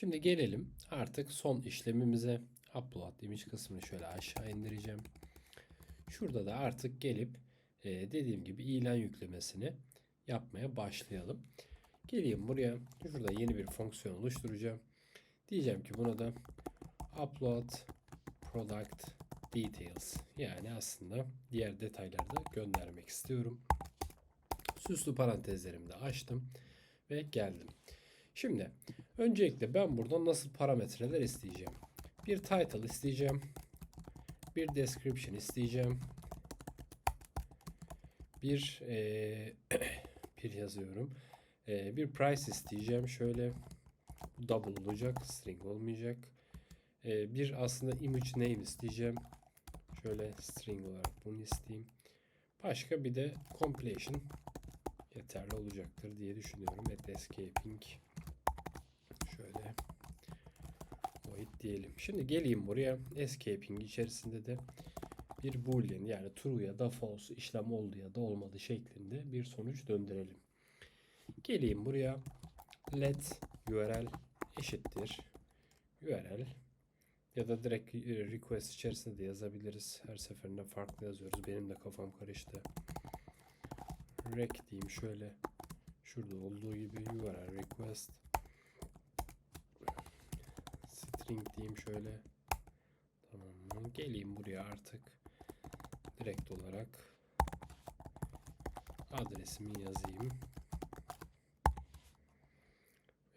Şimdi gelelim artık son işlemimize. Upload image kısmını şöyle aşağı indireceğim. Şurada da artık gelip e, dediğim gibi ilan yüklemesini yapmaya başlayalım. Geleyim buraya. Şurada yeni bir fonksiyon oluşturacağım. Diyeceğim ki buna da upload product details yani aslında diğer detayları da göndermek istiyorum. Süslü parantezlerimi de açtım ve geldim. Şimdi öncelikle ben buradan nasıl parametreler isteyeceğim? Bir title isteyeceğim. Bir description isteyeceğim. Bir eee, bir yazıyorum. Eee, bir price isteyeceğim. Şöyle double olacak, string olmayacak. Eee, bir aslında image name isteyeceğim. Şöyle string olarak bunu isteyeyim. Başka bir de completion yeterli olacaktır diye düşünüyorum. At escaping şöyle void diyelim. Şimdi geleyim buraya. Escaping içerisinde de bir boolean yani true ya da false işlem oldu ya da olmadı şeklinde bir sonuç döndürelim. Geleyim buraya. Let URL eşittir. URL ya da direkt request içerisinde de yazabiliriz. Her seferinde farklı yazıyoruz. Benim de kafam karıştı. Rec diyeyim şöyle. Şurada olduğu gibi URL request. String diyeyim şöyle. Tamam mı? Geleyim buraya artık. Direkt olarak adresimi yazayım.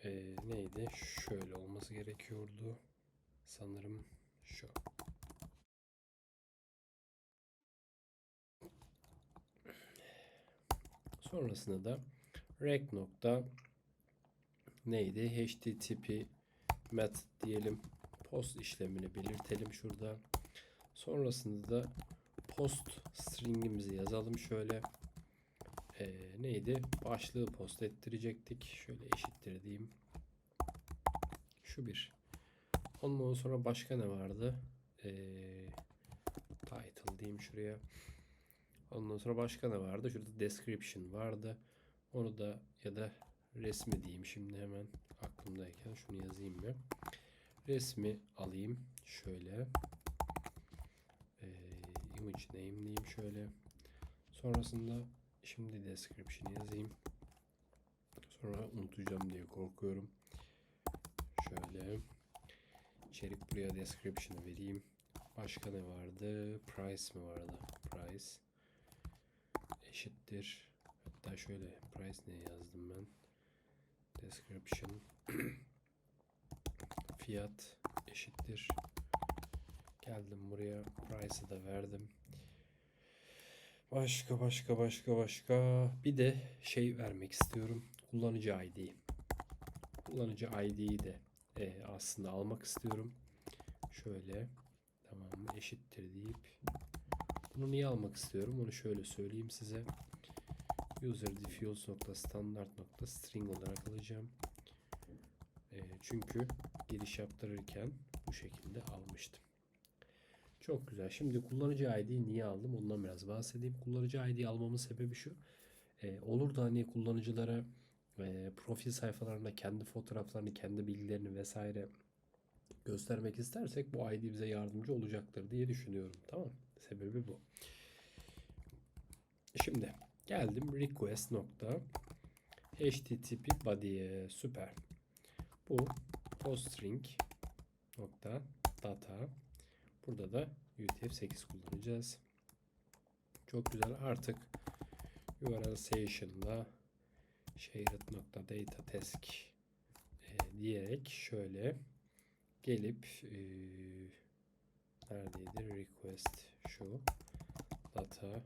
Ee, neydi? Şöyle olması gerekiyordu. Sanırım şu. Sonrasında da rec neydi? http met diyelim. Post işlemini belirtelim şurada. Sonrasında da post stringimizi yazalım şöyle. Ee, neydi? Başlığı post ettirecektik. Şöyle eşittir diyeyim. Şu bir. Ondan sonra başka ne vardı? Ee, title diyeyim şuraya. Ondan sonra başka ne vardı? Şurada description vardı. Onu da ya da resmi diyeyim şimdi hemen aklımdayken şunu yazayım bir. Resmi alayım şöyle. Ee, image name diyeyim şöyle. Sonrasında şimdi description yazayım. Sonra unutacağım diye korkuyorum. Şöyle. İçerik buraya description'ı vereyim. Başka ne vardı? Price mi vardı? Price eşittir. Hatta şöyle price ne yazdım ben? Description fiyat eşittir. Geldim buraya price'ı da verdim. Başka başka başka başka bir de şey vermek istiyorum. Kullanıcı ID. Kullanıcı ID'yi de e, aslında almak istiyorum. Şöyle tamam eşittir deyip bunu niye almak istiyorum? Onu şöyle söyleyeyim size. User diffuse nokta standart nokta string olarak alacağım. E, çünkü giriş yaptırırken bu şekilde almıştım. Çok güzel. Şimdi kullanıcı ID'yi niye aldım? Ondan biraz bahsedeyim. Kullanıcı ID almamın sebebi şu. E, olur da hani kullanıcılara e, profil sayfalarında kendi fotoğraflarını, kendi bilgilerini vesaire göstermek istersek bu ID bize yardımcı olacaktır diye düşünüyorum. Tamam. Sebebi bu. Şimdi geldim request nokta http body'ye süper. Bu poststring nokta data burada da UTF-8 kullanacağız. Çok güzel. Artık URL session'da shared nokta data task e, diyerek şöyle gelip e, neredeydi request şu data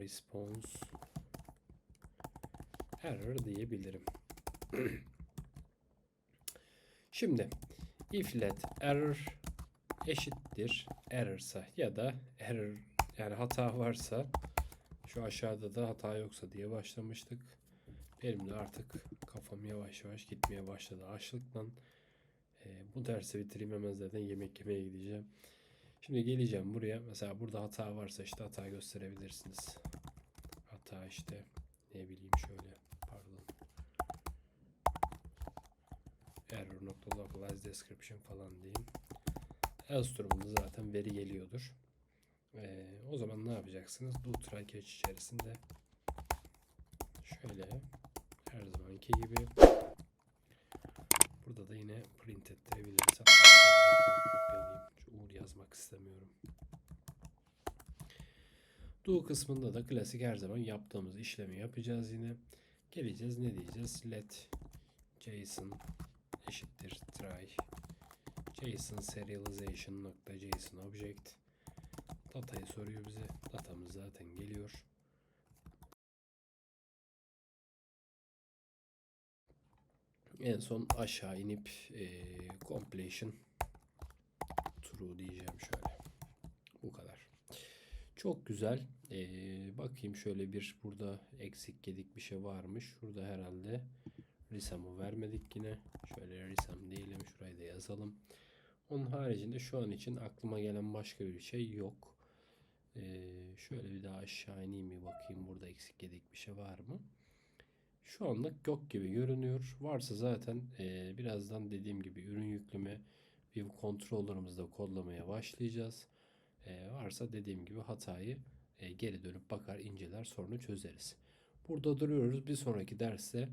response error diyebilirim. Şimdi if let error eşittir errorsa ya da error yani hata varsa şu aşağıda da hata yoksa diye başlamıştık. Benim de artık kafam yavaş yavaş gitmeye başladı açlıktan. E, bu dersi bitireyim hemen zaten yemek yemeye gideceğim. Şimdi geleceğim buraya. Mesela burada hata varsa işte hata gösterebilirsiniz. Hata işte ne bileyim şöyle pardon. error.localize description falan diyeyim. Else durumunda zaten veri geliyordur. Ee, o zaman ne yapacaksınız? Do try catch içerisinde şöyle her zamanki gibi burada da yine print ettirebiliriz. Hatta şöyle kopyalayayım. Şu Uğur yazmak istemiyorum. Do kısmında da klasik her zaman yaptığımız işlemi yapacağız yine. Geleceğiz ne diyeceğiz? Let JSON eşittir try JSON serialization nokta JSON object datayı soruyor bize. Datamız zaten geliyor. En son aşağı inip eee, completion true diyeceğim şöyle. Bu kadar. Çok güzel. Eee, bakayım şöyle bir burada eksik gedik bir şey varmış. Şurada herhalde Risam'ı vermedik yine. Şöyle Risam diyelim. Şurayı da yazalım. Onun haricinde şu an için aklıma gelen başka bir şey yok. Ee, şöyle bir daha aşağı ineyim bir bakayım burada eksik gedik bir şey var mı? Şu anlık yok gibi görünüyor. Varsa zaten e, birazdan dediğim gibi ürün yükleme View Controller'ımızda kodlamaya başlayacağız. E, varsa dediğim gibi hatayı e, geri dönüp bakar, inceler, sorunu çözeriz. Burada duruyoruz. Bir sonraki derste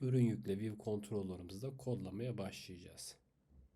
ürün yükle View Controller'ımızda kodlamaya başlayacağız.